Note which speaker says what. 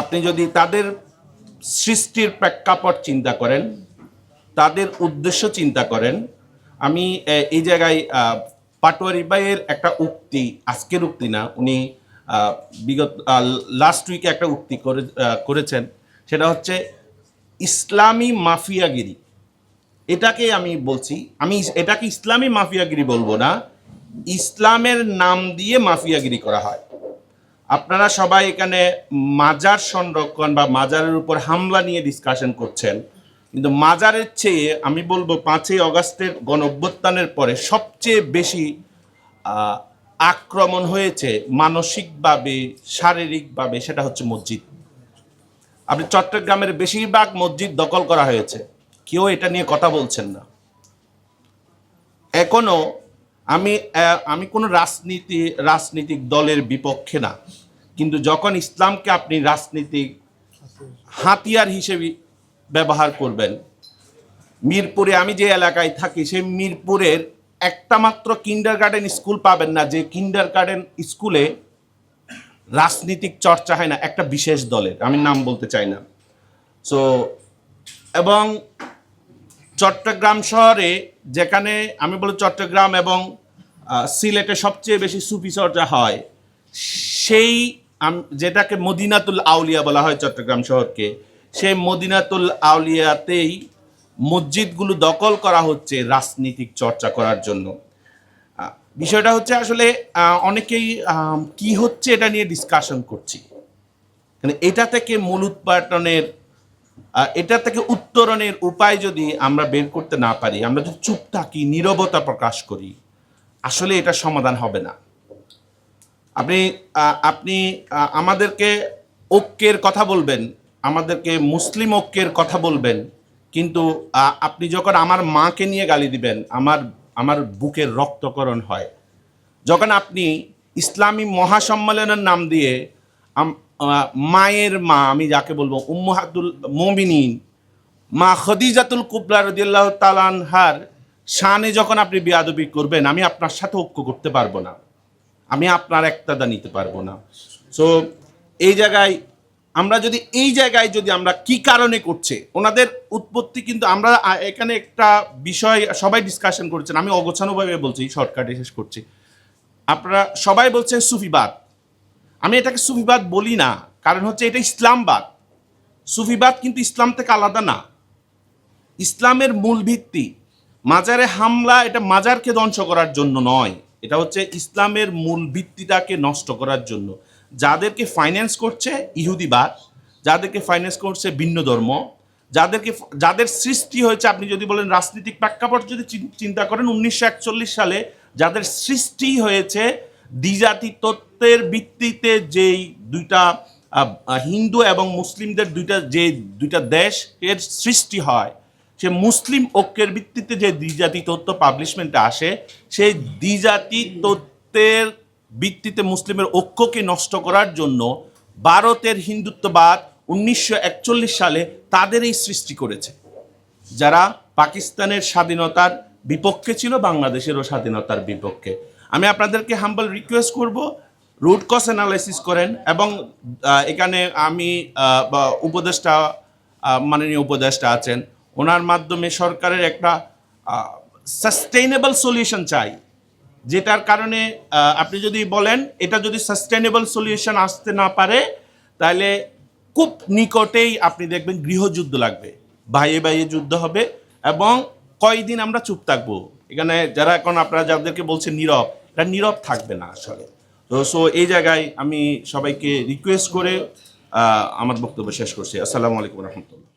Speaker 1: আপনি যদি তাদের সৃষ্টির প্রেক্ষাপট চিন্তা করেন, তাদের উদ্দেশ্য চিন্তা করেন, আমি এই জায়গায় পাটোয়ারি ভাইয়ের একটা উক্তি, আজকের উক্তি না, উনি বিগত লাস্ট উইকে একটা উক্তি করে করেছেন, সেটা হচ্ছে ইসলামী মাফিয়াগিরি। এটাকে আমি বলছি, আমি এটাকে ইসলামী মাফিয়াগিরি বলব না, ইসলামের নাম দিয়ে মাফিয়াগিরি করা হয়। আপনারা সবাই এখানে মাজার সংরক্ষণ বা মাজারের উপর হামলা নিয়ে ডিসকাশন করছেন। কিন্তু মাজারের চেয়ে আমি বলব পাঁচই অগাস্টের গণ অভ্যুত্থানের পরে সবচেয়ে বেশি আক্রমণ হয়েছে মানসিকভাবে, শারীরিকভাবে সেটা হচ্ছে মসজিদ। আপনি চট্টগ্রামের বেশিরভাগ মসজিদ দখল করা হয়েছে। কেউ এটা নিয়ে কথা বলছেন না। এখনও আমি আমি কোনো রাজনীতি, রাজনৈতিক দলের বিপক্ষে না। কিন্তু যখন ইসলামকে আপনি রাজনীতিক হাতিয়ার হিসেবে ব্যবহার করবেন, মিরপুরে আমি যে এলাকায় থাকি, সেই মিরপুরের একটা মাত্র কিন্ডার গার্ডেন স্কুল পাবেন না, যে কিন্ডার গার্ডেন স্কুলে রাজনীতিক চর্চা হয় না, একটা বিশেষ দলের। আমি নাম বলতে চাই না। সো এবং চট্টগ্রাম শহরে যেখানে আমি বলি চট্টগ্রাম এবং সিলেটে সবচেয়ে বেশি সুফি চর্চা হয় সেই যেটাকে মদিনাতুল আউলিয়া বলা হয় চট্টগ্রাম শহরকে সেই মদিনাতুল আউলিয়াতেই মসজিদগুলো দখল করা হচ্ছে রাজনীতিক চর্চা করার জন্য। বিষয়টা হচ্ছে আসলে অনেকেই কি হচ্ছে এটা নিয়ে ডিসকাশন করছি। মানে এটা থেকে মূল উৎপাদনের আহ, এটা থেকে উত্তরণের উপায় যদি আমরা বের করতে না পারি, আমরা যদি চুপ থাকি, নীরবতা প্রকাশ করি, আসলে এটা সমাধান হবে না। আপনি আপনি আমাদেরকে ঐক্যের কথা বলবেন, আমাদেরকে মুসলিম ঐক্যের কথা বলবেন, কিন্তু আপনি যখন আমার মাকে নিয়ে গালি দিবেন, আমার আমার বুকের রক্তকরণ হয়, যখন আপনি ইসলামী মহাসম্মেলনের নাম দিয়ে মায়ের মা, আমি যাকে বলব উম্মাহাতুল মমিনিন, মা খদিজাতুল কুবলা রদিয়াল্লাহ তালানহার শানে যখন আপনি বিয়াদবি করবেন, আমি আপনার সাথে ঐক্য করতে পারব না। আমি আপনার একতাদা নিতে পারব না। সো এই জায়গায়, আমরা যদি, এই জায়গায় যদি আমরা কি কারণে করছে, ওনাদের উৎপত্তি কিন্তু আমরা এখানে একটা বিষয় সবাই ডিসকাশন করছেন, আমি অগোছানোভাবে বলছি শর্টকাটে শেষ করছি। আপনারা সবাই বলছেন সুফিবাদ। আমি এটাকে সুফিবাদ বলি না। কারণ হচ্ছে এটা ইসলামবাদ। সুফিবাদ কিন্তু ইসলাম থেকে আলাদা না। ইসলামের মূল ভিত্তি, মাজারে হামলা এটা মাজারকে ধ্বংস করার জন্য নয়। এটা হচ্ছে ইসলামের মূল ভিত্তিটাকে নষ্ট করার জন্য। যাদেরকে ফাইন্যান্স করছে ইহুদিবাদ, যাদেরকে ফাইন্যান্স করছে ভিন্ন ধর্ম, যাদেরকে যাদের সৃষ্টি হয়েছে, আপনি যদি বলেন রাজনৈতিক প্রেক্ষাপট যদি চিন- চিন্তা করেন, উনিশশো একচল্লিশ সালে যাদের সৃষ্টি হয়েছে দ্বিজাতি তত্ত্বের ভিত্তিতে যেই দুইটা হিন্দু এবং মুসলিমদের দুইটা যে দুইটা দেশ এর সৃষ্টি হয়, সে মুসলিম ঐক্যের ভিত্তিতে যে দ্বিজাতি তত্ত্ব পাবলিশমেন্টে আসে, সেই দ্বিজাতি তত্ত্বের ভিত্তিতে মুসলিমের ঐক্যকে নষ্ট করার জন্য ভারতের হিন্দুত্ববাদ উনিশশো একচল্লিশ সালে তাদের এই সৃষ্টি করেছে। যারা পাকিস্তানের স্বাধীনতার বিপক্ষে ছিল, বাংলাদেশেরও স্বাধীনতার বিপক্ষে। আমি আপনাদেরকে হাম্বল রিকোয়েস্ট করব রুট কস অ্যানালাইসিস করেন এবং এখানে আমি উপদেষ্টা মাননীয় উপদেষ্টা আছেন, ওনার মাধ্যমে সরকারের একটা সাস্টেইনেবল সলিউশন চাই, যেটার কারণে আপনি যদি বলেন, এটা যদি সাস্টেনেবল সলিউশন আসতে না পারে, তাহলে খুব নিকটেই আপনি দেখবেন গৃহযুদ্ধ লাগবে ভাইয়ে ভাইয়ে যুদ্ধ হবে এবং কয়দিন আমরা চুপ থাকব। এখানে যারা এখন আপনারা যাদেরকে বলছেন নীরব এটা নীরব থাকবে না আসলে। তো সো এই জায়গায় আমি সবাইকে রিকোয়েস্ট করে আমার বক্তব্য শেষ করছি। আসসালামু আলাইকুম রহমতুল্লাহ।